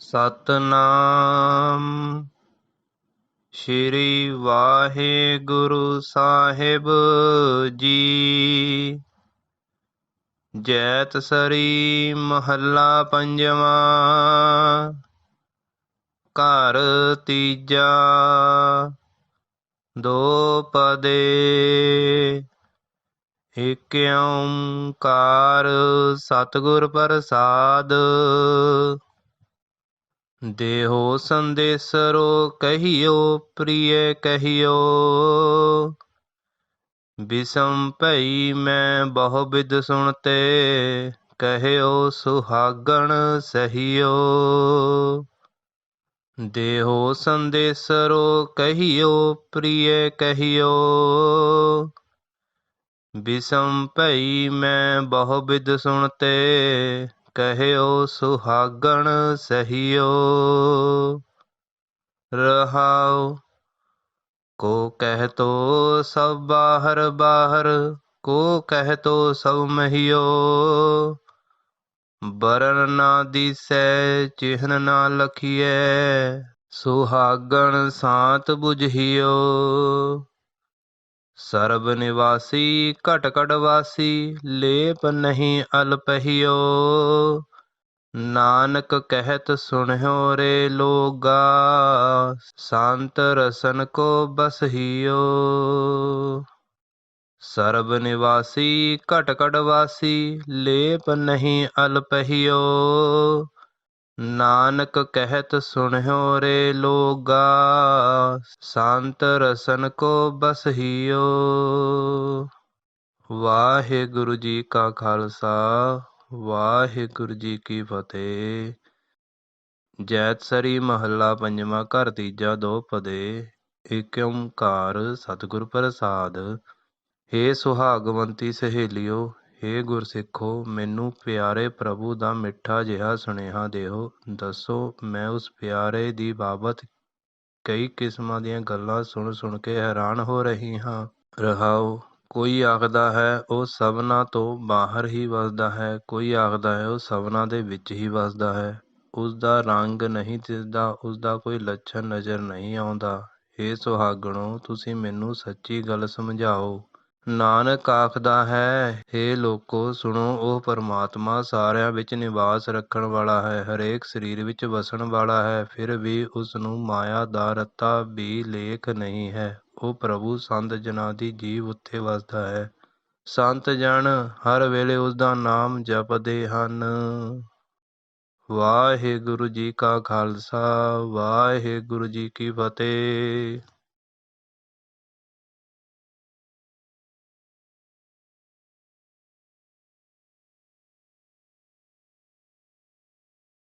ਸਤਨਾਮ। ਸ਼੍ਰੀ ਵਾਹਿਗੁਰੂ ਸਾਹਿਬ ਜੀ। ਜੈਤ ਸਰੀ ਮਹੱਲਾ ਪੰਜਵਾਂ। ਘਰ ਤੀਜਾ। ਦੋ ਪਦੇ। ਏਕ ਓੰਕਾਰ ਸਤਿਗੁਰ ਪ੍ਰਸਾਦ। ਦੇਹੋ ਸੰਦੇਸਰੋ ਕਹੀਓ, ਪ੍ਰਿਯ ਕਹੀਓ। ਬਿਸਮ ਭਈ ਮੈਂ ਬਹੁ ਬਿਦ ਸੁਣਤੇ, ਕਹਿਓ ਸੁਹਾਗਣ ਸਹੀਓ। ਦੇਹੋ ਸੰਦੇਸਰੋ ਕਹੀਓ, ਪ੍ਰਿਯ ਕਹੀਓ। ਬਿਸਮ ਭਈ ਮੈਂ ਬਹੁ ਬਿਦ ਸੁਣਤੇ ਕਹਿਓ ਸੁਹਾਗਣ ਸਹੀਓ। ਰਹਾਉ ਕੋ ਕਹਿ ਤੋ ਸਭ ਬਾਹਰ ਬਾਹਰ, ਕੋ ਕਹਿ ਤੋ ਸਭ ਮਹੀਓ। ਬਰਨ ਨਾ ਦਿਸੈ, ਚਿਹਨ ਨਾ ਲਖੀਐ, ਸੁਹਾਗਣ ਸਾਤ ਬੁਝਿਓ। ਸਰਬ ਨਿਵਾਸੀ ਘਟ ਘਟ ਵਾਸੀ, ਲੇਪ ਨਹੀਂ ਅਲਪਹਿਓ ਨਾਨਕ ਕਹਿਤ ਸੁਣਿਓ ਰੇ ਲੋਗਾ, ਸੰਤ ਰਸਨ ਕੋ ਬਸਹੀਓ ਸਰਬ ਨਿਵਾਸੀ ਘਟ ਘਟ ਵਾਸੀ, ਲੇਪ ਨਹੀਂ ਅਲਪਹਿਓ ਨਾਨਕ ਕਹਿਤ ਸੁਣਿਓ ਰੇ ਲੋਗਾ, ਸੰਤ ਰਸਨ ਕੋ ਬਸਹੀਓ ਵਾਹਿਗੁਰੂ ਜੀ ਕਾ ਖਾਲਸਾ, ਵਾਹਿਗੁਰੂ ਜੀ ਕੀ ਫਤਿਹ। ਜੈਤ ਸਰੀ ਮਹੱਲਾ ਪੰਜਵਾਂ ਘਰ ਤੀਜਾ ਦੋ ਪਦੇ, ਏਕ ਓੰਕਾਰ ਸਤਿਗੁਰ ਪ੍ਰਸਾਦ। ਹੇ ਸੁਹਾਗਵੰਤੀ ਸਹੇਲਿਓ ਹੇ ਗੁਰਸਿੱਖੋ, ਮੈਨੂੰ ਪਿਆਰੇ ਪ੍ਰਭੂ ਦਾ ਮਿੱਠਾ ਜਿਹਾ ਸੁਨੇਹਾ ਦਿਓ। ਦੱਸੋ, ਮੈਂ ਉਸ ਪਿਆਰੇ ਦੀ ਬਾਬਤ ਕਈ ਕਿਸਮਾਂ ਦੀਆਂ ਗੱਲਾਂ ਸੁਣ ਸੁਣ ਕੇ ਹੈਰਾਨ ਹੋ ਰਹੀ ਹਾਂ। ਰਹਾਓ, ਕੋਈ ਆਖਦਾ ਹੈ, ਉਹ ਸਭਨਾਂ ਤੋਂ ਬਾਹਰ ਹੀ ਵਸਦਾ ਹੈ। ਕੋਈ ਆਖਦਾ ਹੈ, ਉਹ ਸਭਨਾਂ ਦੇ ਵਿੱਚ ਹੀ ਵੱਸਦਾ ਹੈ। ਉਸ ਦਾ ਰੰਗ ਨਹੀਂ ਦਿਸਦਾ ਉਸ ਦਾ ਕੋਈ ਲੱਛਣ ਨਜ਼ਰ ਨਹੀਂ ਆਉਂਦਾ। ਏ ਸੁਹਾਗਣੋ, ਤੁਸੀਂ ਮੈਨੂੰ ਸੱਚੀ ਗੱਲ ਸਮਝਾਓ। ਨਾਨਕ ਆਖਦਾ ਹੈ, ਹੇ ਲੋਕੋ, ਸੁਣੋ, ਉਹ ਪਰਮਾਤਮਾ ਸਾਰਿਆਂ ਵਿੱਚ ਨਿਵਾਸ ਰੱਖਣ ਵਾਲਾ ਹੈ, ਹਰੇਕ ਸਰੀਰ ਵਿੱਚ ਵਸਣ ਵਾਲਾ ਹੈ, ਫਿਰ ਵੀ ਉਸ ਨੂੰ ਮਾਇਆ ਦਾ ਰੱਤਾ ਵੀ ਲੇਖ ਨਹੀਂ ਹੈ। ਉਹ ਪ੍ਰਭੂ ਸੰਤ ਜਨਾਂ ਦੀ ਜੀਵ ਉੱਥੇ ਵਸਦਾ ਹੈ। ਸੰਤ ਜਨ, ਹਰ ਵੇਲੇ ਉਸ ਦਾ ਨਾਮ ਜਪਦੇ ਹਨ। ਵਾਹਿਗੁਰੂ ਜੀ ਕਾ ਖਾਲਸਾ, ਵਾਹਿਗੁਰੂ ਜੀ ਕੀ ਫਤਿਹ।